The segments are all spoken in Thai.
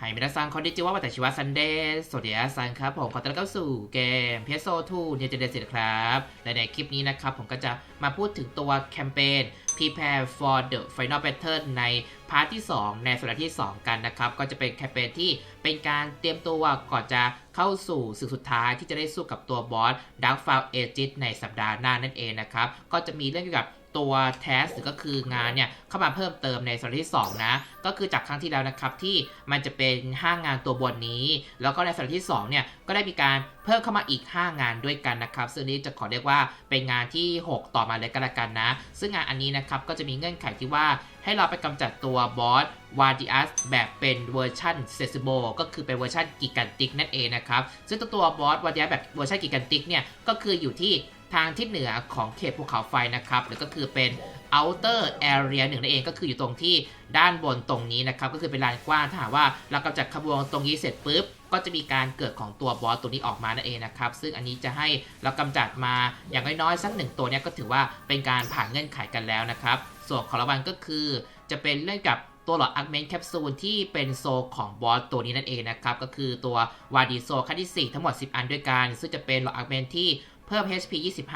ไฮมินาซังคอนดิจิวะวัตชิวะซันเดย์สวัสดีอาซังครับ ผมขอต้อนรับเข้าสู่เกม PS 2 New Generation ครับและในคลิปนี้นะครับ ผมก็จะมาพูดถึงตัวแคมเปญ Prepare for the Final Battle ในพาร์ทที่ 2 ในสัปดาห์ที่ 2 กันนะครับ ก็จะเป็นแคมเปญที่เป็นการเตรียมตัวก่อนจะเข้าสู่ศึกสุดท้ายที่จะได้สู้กับตัวบอส Dark f o u l Aegis ในสัปดาห์หน้านั่นเองนะครับ ก็จะมีเรื่องเกี่ยวกับ ตัวแทสหรือก็คืองานเนี่ย เข้ามาเพิ่มเติมในสัปดาห์ที่ 2 นะ ก็คือจากครั้งที่แล้วนะครับ ที่มันจะเป็น 5 งานตัวบนนี้ แล้วก็ในสัปดาห์ที่ 2 เนี่ย ก็ได้มีการเพิ่มเข้ามาอีก 5 งานด้วยกันนะครับ ซึ่งนี้จะขอเรียกว่าเป็นงานที่ 6 ต่อมาเลยก็แล้วกันนะ ซึ่งงานอันนี้นะครับ ก็จะมีเงื่อนไขที่ว่าให้เราไปกำจัดตัวบอสวาร์ดิอัสแบบเป็นเวอร์ชันเซซิโบก็คือเป็นเวอร์ชันกิกันติกนั่นเองนะครับ ซึ่งตัวตัวบอสวาร์ดิอัสแบบเวอร์ชันกิกันติกเนี่ย ก็คืออยู่ที่ ทางทิศเหนือของเขตภูเขาไฟนะครับ หรือก็คือเป็น outer area หนึ่งนั่นเองก็คืออยู่ตรงที่ด้านบนตรงนี้นะครับ ก็คือเป็นลานกว้างถ้าหากว่าเรากำจัดขบวนตรงนี้เสร็จปุ๊บ ก็จะมีการเกิดของตัวบอสตัวนี้ออกมานั่นเองนะครับ ซึ่งอันนี้จะให้เรากำจัดมาอย่างน้อยๆสักหนึ่งตัวเนี้ยก็ถือว่าเป็นการผ่านเงื่อนไขกันแล้วนะครับ ส่วนของรางวัลก็คือจะเป็นเรื่องกับตัวหลอดอักเมนแคปซูลที่เป็นโซของบอสตัวนี้นั่นเองนะครับ ก็คือตัววาดีโซขั้นที่ 4 ทั้งหมด 10 อันด้วยกัน ซึ่งจะเป็นหลอดอักเมนที่ เพิ่ม HP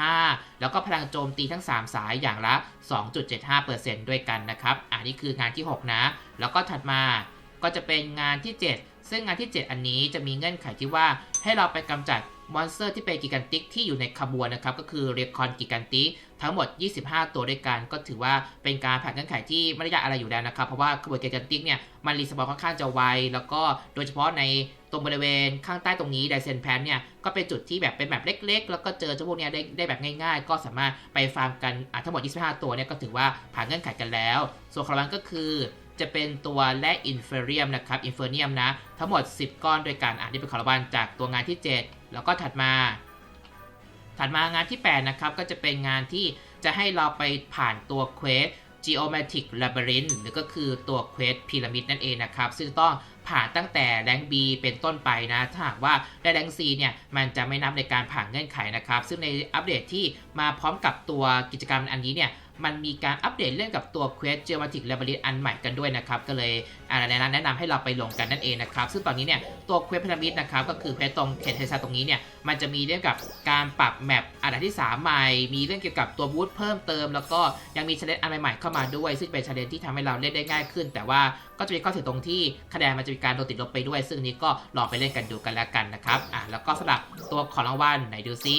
25 แล้วก็พลังโจมตีทั้ง 3 สายอย่างละ 2.75%ด้วยกันนะครับ อันนี้คืองานที่ 6 นะ แล้วก็ถัดมา ก็จะเป็นงานที่ 7 ซึ่งงานที่ 7 อันนี้จะมีเงื่อนไขที่ว่าให้เราไปกำจัดมอนสเตอร์ที่เป็นกิกันติกที่อยู่ในขบวนนะครับ ก็คือเรียคอนกิกันติกทั้งหมด 25 ตัวด้วยกัน ก็ถือว่าเป็นการผ่านเงื่อนไขที่ไม่ได้ยากอะไรอยู่แล้วนะครับ เพราะว่าขบวนกิกันติกเนี่ยมันรีสปอนค่อนข้างจะไว แล้วก็โดยเฉพาะในตรงบริเวณข้างใต้ตรงนี้ไดเซนแพนเนี่ยก็เป็นจุดที่แบบเป็นแบบเล็ก ๆ แล้วก็เจอเจ้าพวกเนี้ยได้ได้แบบง่าย ๆ ก็สามารถไปฟาร์มกันทั้งหมด 25 ตัวเนี่ยก็ถือว่าผ่านเงื่อนไขกันแล้ว ส่วนของรางวัลก็คือ จะเป็นตัวแร่อินเฟอรียมนะครับอินเฟอร์เนียมนะ ทั้งหมด 10 ก้อนด้วยกันอะนี่เป็นของรางวัลจากตัวงานที่ 7 แล้วก็ถัดมา ถัดมางานที่ 8 นะครับ ก็จะเป็นงานที่จะให้เราไปผ่านตัวเควส Geometric Labyrinth หรือก็คือตัวเควสพีระมิดนั่นเองนะครับ ซึ่งต้องผ่านตั้งแต่แรง B เป็นต้นไปนะ ถ้าหากว่าได้แรง C เนี่ย มันจะไม่นับในการผ่านเงื่อนไขนะครับ ซึ่งในอัปเดตที่มาพร้อมกับตัวกิจกรรมอันนี้เนี่ย มันมีการอัปเดตเรื่องกับตัว Quest Geometric Labyrinth อันใหม่กันด้วยนะครับ ก็เลยอ่านแนะนำให้เราไปลงกันนั่นเองนะครับ ซึ่งตอนนี้เนี่ยตัว Quest Pyramid นะครับ ก็คือ Quest ตรงเขตเทซาตรงนี้เนี่ย มันจะมีเรื่องกับการปรับแมปอันดับที่ 3 ใหม่ มีเรื่องเกี่ยวกับตัวบูธเพิ่มเติม แล้วก็ยังมีช l เลนอันใหม่ๆเข้ามาด้วย ซึ่งเป็นช l เลนที่ทำให้เราเล่นได้ง่ายขึ้น แต่ว่าก็จะมีข้อเสียตรงที่คะแนนมันจะมีการโดนติดลบไปด้วย ซึ่งนี้ก็ลองไปเล่นกันดูกันแล้วกันนะครับ อะ แล้วก็สำหรับตัวของรางวัลไหนดูซิ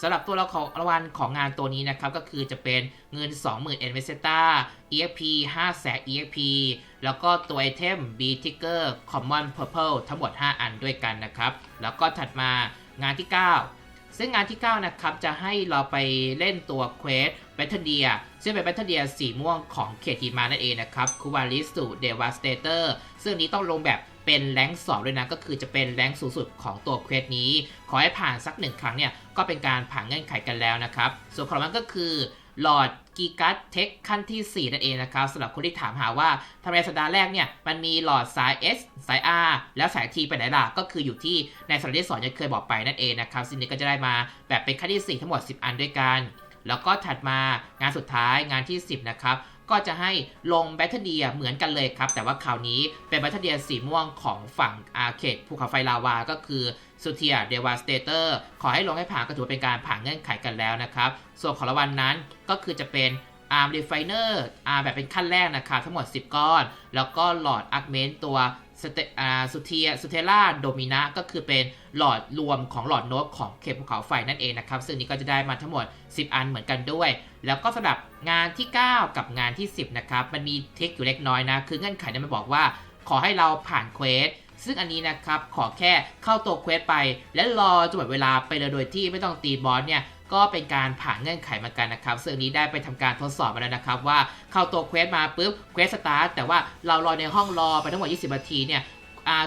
สำหรับตัวเรางรางวัลของงานตัวนี้นะครับ ก็คือจะเป็นเงิน 20,000 e n v e s t a EXP 5แสน EXP แล้วก็ตัวไอเทม B Ticker Common Purple ทั้งหมด 5 อันด้วยกันนะครับ แล้วก็ถัดมางานที่ 9 ซึ่งงานที่ 9 นะครับ จะให้เราไปเล่นตัวเควสแบทเทเดียซึ่งเป็นแบทเทเดียสีม่วงของเขตหิมานั่นเองนะครับคูวาลิสุเดวาสเตเตอร์ซึ่งนี้ต้องลงแบบเป็นแรงสองด้วยนะ ก็คือจะเป็นแรงสูงสุดของตัวเควสนี้ ขอให้ผ่านสักหนึ่งครั้งเนี่ย ก็เป็นการผ่านเงื่อนไขกันแล้วนะครับ ส่วนของมันก็คือ หลอดกีกัสเทคขั้นที่ 4 นั่นเองนะครับสำหรับคนที่ถามหาว่าทำไมสัปดาห์แรกเนี่ยมันมีหลอดสาย S สาย R แล้วสาย T ไปไหนล่ะ ก็คืออยู่ที่ในสัปดาห์ที่สองจะเคยบอกไปนั่นเองนะครับสิ่งนี้ก็จะได้มาแบบเป็นขั้นที่ 4 ทั้งหมด 10 อันด้วยกัน แล้วก็ถัดมางานสุดท้ายงานที่ 10 นะครับ ก็จะให้ลงแบตเตอรี่เหมือนกันเลยครับ แต่ว่าคราวนี้เป็นแบตเตอรี่สีม่วงของฝั่งอาเขตภูเขาไฟลาวา ก็คือสุเทียเดวาสเตเตอร์ขอให้ลงให้ผ่านก็ถือเป็นการผ่านเงื่อนไขกันแล้วนะครับ ส่วนของรางวัลนนั้นก็คือจะเป็น Arm Refiner อาร์แบบเป็นขั้นแรกนะครับทั้งหมด 10 ก้อน แล้วก็หลอดอักเมนตัวสุเทียสุเทล่าโดมินะก็คือเป็นหลอดรวมของหลอดโน้ตของเขตภูเขาไฟนั่นเองนะครับ ซึ่งนี้ก็จะได้มาทั้งหมด 10 อันเหมือนกันด้วย แล้วก็สำหรับงานที่ 9 กับงานที่ 10 นะครับ มันมีเทคอยู่เล็กน้อยนะ คือเงื่อนไขเนี่ยมันบอกว่า ขอให้เราผ่านเควสซึ่งอันนี้นะครับ ขอแค่เข้าตัวเควสไป และรอจนหมดเวลาไปเลยโดยที่ไม่ต้องตีบอสเนี่ย ก็เป็นการผ่านเงื่อนไขมือนกันนะครับซึ่งอันนี้ได้ไปทำการทดสอบมาแล้วนะครับ ว่าเข้าตัวเควสมาปุ๊บเควสสตาร์ทแต่ว่าเรารอในห้องรอไปทั้งหมด 20 นาทีเนี่ย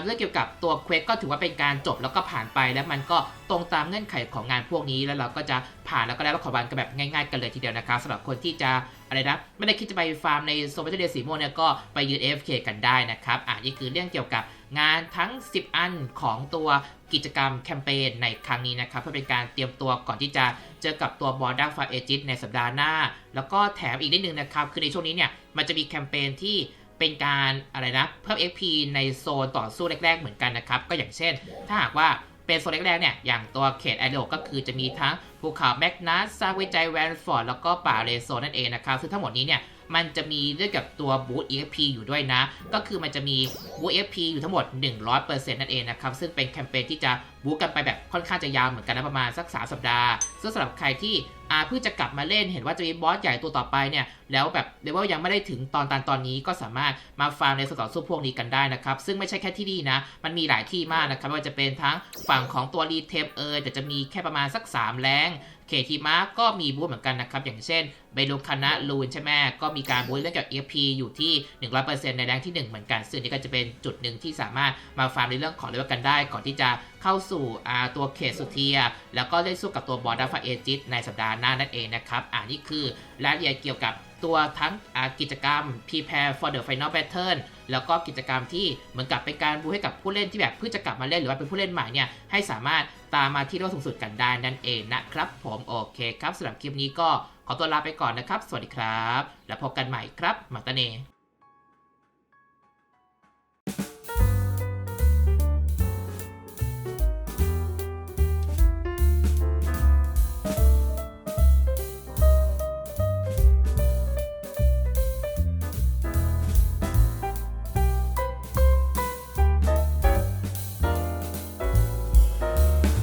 เรื่องเกี่ยวกับตัวเควสก็ถือว่าเป็นการจบแล้วก็ผ่านไป แล้วมันก็ตรงตามเงื่อนไขของงานพวกนี้ แล้วเราก็จะผ่านแล้วก็ได้รับขอบันกันแบบง่ายๆ กันเลยทีเดียวนะครับสำหรับคนที่จะอะไรนะไม่ได้คิดจะไปฟาร์มในโซเชียลเดียสีม่วงเนี่ยก็ไปยืน AFK กันได้นะครับอ่านี่คือเรื่องเกี่ยวกับงานทั้ง 10 อันของตัว กิจกรรมแคมเปญในครั้งนี้นะครับเพื่อเป็นการเตรียมตัวก่อนที่จะเจอกับตัวบอร์ดักฟาเอจิตในสัปดาห์หน้า แล้วก็แถมอีกนิดนึงนะครับ คือในช่วงนี้เนี่ยมันจะมีแคมเปญที่เป็นการอะไรนะเพิ่ม XP ในโซนต่อสู้แรก ๆ เหมือนกันนะครับ ก็อย่างเช่น ถ้าหากว่าเป็นโซนแรกๆเนี่ยอย่างตัวเขตแอโรก็คือจะมีทั้งภูเขาแมกนัสซากวิจัยแวนฟอร์ดแล้วก็ป่าเรโซนั่นเองนะครับซึ่งทั้งหมดนี้เนี่ย มันจะมีเรื่องกับตัวบูต EXP อยู่ด้วยนะ ก็คือมันจะมีบูต EXP อยู่ทั้งหมด 100%นั่นเองนะครับ ซึ่งเป็นแคมเปญที่จะบูตกันไปแบบค่อนข้างจะยาวเหมือนกันนะประมาณสัก 3 สัปดาห์ ซึ่งสำหรับใครที่อาเพิ่งจะกลับมาเล่นเห็นว่าจะมีบอสใหญ่ตัวต่อไปเนี่ย แล้วแบบเลเวลยังไม่ได้ถึงตอนตันตอนนี้ก็สามารถมาฟาร์มในสตอสู้พวกนี้กันได้นะครับ ซึ่งไม่ใช่แค่ที่นี่นะ มันมีหลายที่มากนะครับไม่ว่าจะเป็นทั้งฝั่งของตัวรีเทมเอยแต่จะมีแค่ประมาณสัก 3 แรง เคทีมาก็มีบูธเหมือนกันนะครับ อย่างเช่นเบลูคานะลูนใช่ไหมก็มีการบูธเรื่องเกี่ยวกับ EFP อยู่ที่ 100%ในแรงที่ 1 เหมือนกัน ซึ่งนี่ก็จะเป็นจุดหนึ่งที่สามารถมาฟาร์มในเรื่องของเลเวลกันได้ ก่อนที่จะเข้าสู่ตัวเคสสุเทีย แล้วก็ได้สู้กับตัวบอร์ดาฟาเอจิตในสัปดาห์หน้านั่นเองนะครับอ่านี่คือรายละเอียดเกี่ยวกับ ตัวทั้งกิจกรรม prepare for the final battle แล้วก็กิจกรรมที่เหมือนกับเป็นการบูให้กับผู้เล่นที่แบบเพิ่งจะกลับมาเล่นหรือว่าเป็นผู้เล่นใหม่เนี่ยให้สามารถตามมาที่โลกสูงสุดกันได้นั่นเองนะครับ ผมโอเคครับสำหรับคลิปนี้ก็ขอตัวลาไปก่อนนะครับ สวัสดีครับ แล้วพบกันใหม่ครับมาตาเน